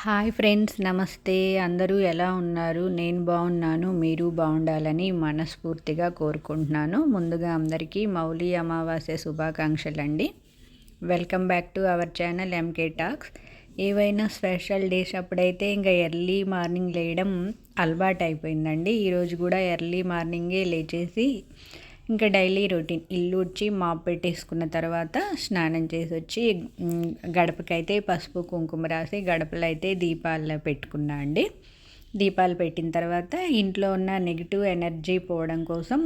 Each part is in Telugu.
హాయ్ ఫ్రెండ్స్ నమస్తే. అందరూ ఎలా ఉన్నారు? నేను బాగున్నాను మీరు బాగుండాలని మనస్ఫూర్తిగా కోరుకుంటున్నాను. ముందుగా అందరికీ మౌలి అమావాస్య శుభాకాంక్షలు అండి welcome back to our channel MK talks ఏవైనా స్పెషల్ డేస్ అప్పుడైతే ఇంకా ఎర్లీ మార్నింగ్ లేయడం అలవాటు అయిపోయిందండి ఈరోజు కూడా ఎర్లీ మార్నింగే లేచేసి ఇంకా డైలీ రొటీన్ ఇల్లు వచ్చి మాప్ పెట్టేసుకున్న తర్వాత స్నానం చేసి వచ్చి గడపకైతే పసుపు కుంకుమ రాసి గడపలో అయితే దీపాలు పెట్టుకున్నా అండి. దీపాలు పెట్టిన తర్వాత ఇంట్లో ఉన్న నెగిటివ్ ఎనర్జీ పోవడం కోసం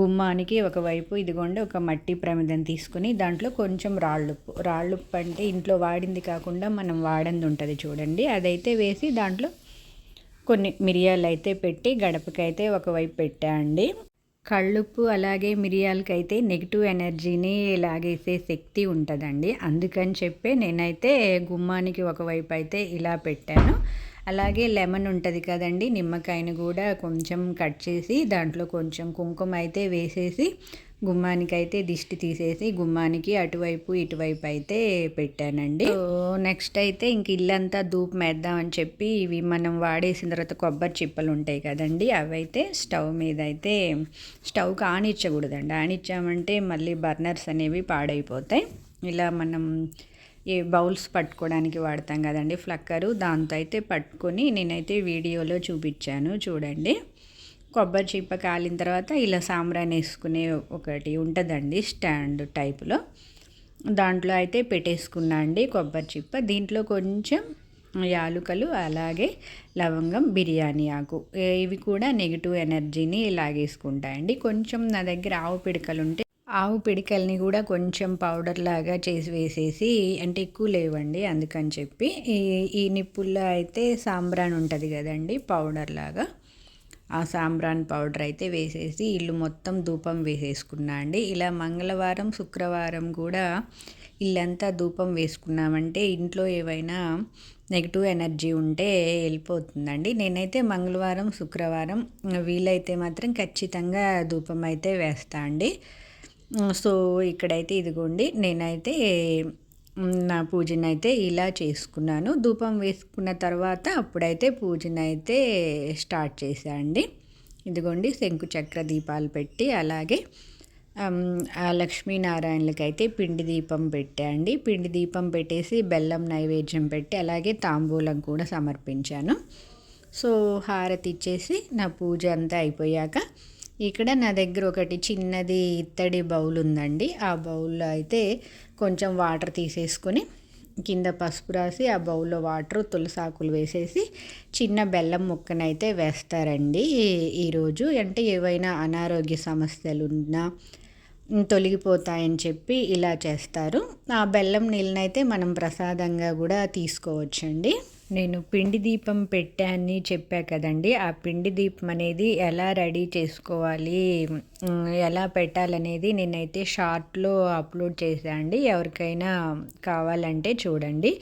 గుమ్మానికి ఒకవైపు ఇదిగోండి ఒక మట్టి ప్రమిదం తీసుకుని దాంట్లో కొంచెం రాళ్ళుప్పు. రాళ్ళుప్పు అంటే ఇంట్లో వాడింది కాకుండా మనం వాడింది ఉంటుంది చూడండి. అదైతే వేసి దాంట్లో కొన్ని మిరియాలు అయితే పెట్టి గడపకైతే ఒకవైపు పెట్టా అండి. కళ్ళుప్పు అలాగే మిరియాలకైతే నెగిటివ్ ఎనర్జీని లాగేసే శక్తి ఉంటుందండి. అందుకని చెప్పి నేనైతే గుమ్మానికి ఒకవైపు అయితే ఇలా పెట్టాను. అలాగే లెమన్ ఉంటుంది కదండి నిమ్మకాయను కూడా కొంచెం కట్ చేసి దాంట్లో కొంచెం కుంకుమ అయితే వేసేసి గుమ్మానికి అయితే దిష్టి తీసేసి గుమ్మానికి అటువైపు ఇటువైపు అయితే పెట్టానండి. నెక్స్ట్ అయితే ఇంక ఇల్లంతా ధూప్ మేద్దామని చెప్పి ఇవి మనం వాడేసిన తర్వాత కొబ్బరి చిప్పలు ఉంటాయి కదండి అవైతే స్టవ్ మీద అయితే స్టవ్కి ఆనిచ్చకూడదండి ఆనిచ్చామంటే మళ్ళీ బర్నర్స్ అనేవి పాడైపోతాయి. ఇలా మనం ఈ బౌల్స్ పట్టుకోవడానికి వాడతాం కదండి ఫ్లక్కరు. దాంతో అయితే పట్టుకొని నేనైతే వీడియోలో చూపించాను చూడండి. కొబ్బరి చిప్ప కాలిన తర్వాత ఇలా సాంబ్రాన్ వేసుకునే ఒకటి ఉంటుందండి స్టాండ్ టైపులో. దాంట్లో అయితే పెట్టేసుకున్నా అండి కొబ్బరి చిప్ప దీంట్లో కొంచెం యాలుకలు అలాగే లవంగం బిర్యానీ ఆకు. ఇవి కూడా నెగిటివ్ ఎనర్జీని లాగేసుకుంటాయండి. కొంచెం నా దగ్గర ఆవు పిడకలు ఉంటే ఆవు పిడికల్ని కూడా కొంచెం పౌడర్ లాగా చేసి వేసేసి అంటే ఎక్కువ లేవండి అందుకని చెప్పి. ఈ ఈ నిప్పుల్లో అయితే సాంబ్రాన్ ఉంటుంది కదండి పౌడర్ లాగా. ఆ సాంబ్రాన్ పౌడర్ అయితే వేసేసి ఇల్లు మొత్తం ధూపం వేసేసుకున్నా అండి. ఇలా మంగళవారం శుక్రవారం కూడా ఇల్లంతా ధూపం వేసుకున్నామంటే ఇంట్లో ఏవైనా నెగిటివ్ ఎనర్జీ ఉంటే వెళ్ళిపోతుందండి. నేనైతే మంగళవారం శుక్రవారం వీలైతే మాత్రం ఖచ్చితంగా ధూపం అయితే వేస్తా అండి. సో ఇక్కడైతే ఇదిగోండి నేనైతే నా పూజనైతే అయితే ఇలా చేసుకున్నాను. ధూపం వేసుకున్న తర్వాత అప్పుడైతే పూజనైతే స్టార్ట్ చేశాండి ఇదిగోండి శంకు చక్ర దీపాలు పెట్టి అలాగే లక్ష్మీనారాయణలకైతే పిండి దీపం పెట్టండి పిండి దీపం పెట్టేసి బెల్లం నైవేద్యం పెట్టి అలాగే తాంబూలం కూడా సమర్పించాను. సో హారతి ఇచ్చేసి నా పూజ అంతా అయిపోయాక ఇక్కడ నా దగ్గర ఒకటి చిన్నది ఇత్తడి బౌల్ ఉందండి. ఆ బౌల్లో అయితే కొంచెం వాటర్ తీసేసుకొని కింద పసుపు రాసి ఆ బౌల్లో వాటర్ తులసాకులు వేసేసి చిన్న బెల్లం ముక్కనైతే వేస్తారండి. ఈరోజు అంటే ఏవైనా అనారోగ్య సమస్యలు ఉన్నా తొలగిపోతాయని చెప్పి ఇలా చేస్తారు. ఆ బెల్లం నీళ్ళనైతే మనం ప్రసాదంగా కూడా తీసుకోవచ్చండి. నేను పిండి దీపం పెట్టాని చెప్పా కదండి. ఆ పిండి దీపం అనేది ఎలా రెడీ చేసుకోవాలి ఎలా పెట్టాలనేది నేనైతే షార్ట్లో అప్లోడ్ చేశాను అండి ఎవరికైనా కావాలంటే చూడండి.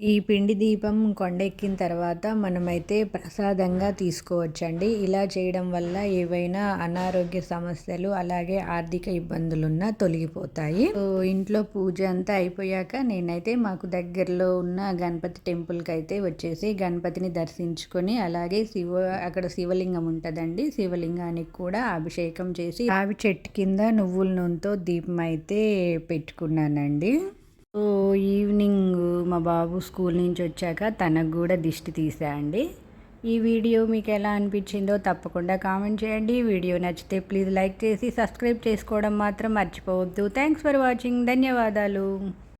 ఈ పిండి దీపం కొండెక్కిన తర్వాత మనమైతే ప్రసాదంగా తీసుకోవచ్చండి. ఇలా చేయడం వల్ల ఏవైనా అనారోగ్య సమస్యలు అలాగే ఆర్థిక ఇబ్బందులున్నా తొలగిపోతాయి. ఇంట్లో పూజ అంతా అయిపోయాక నేనైతే మాకు దగ్గరలో ఉన్న గణపతి టెంపుల్కి అయితే వచ్చేసి గణపతిని దర్శించుకొని అలాగే శివ అక్కడ శివలింగం ఉంటుందండి. శివలింగానికి కూడా అభిషేకం చేసి ఆవి చెట్టు కింద నువ్వుల నూనెతో దీపం అయితే పెట్టుకున్నానండి. సో ఈవినింగ్ మా బాబు స్కూల్ నుంచి వచ్చాక తనకు కూడా దిష్టి తీసా అండి. ఈ వీడియో మీకు ఎలా అనిపించిందో తప్పకుండా కామెంట్ చేయండి. వీడియో నచ్చితే ప్లీజ్ లైక్ చేసి సబ్స్క్రైబ్ చేసుకోవడం మాత్రం మర్చిపోవద్దు. థ్యాంక్స్ ఫర్ వాచింగ్ ధన్యవాదాలు.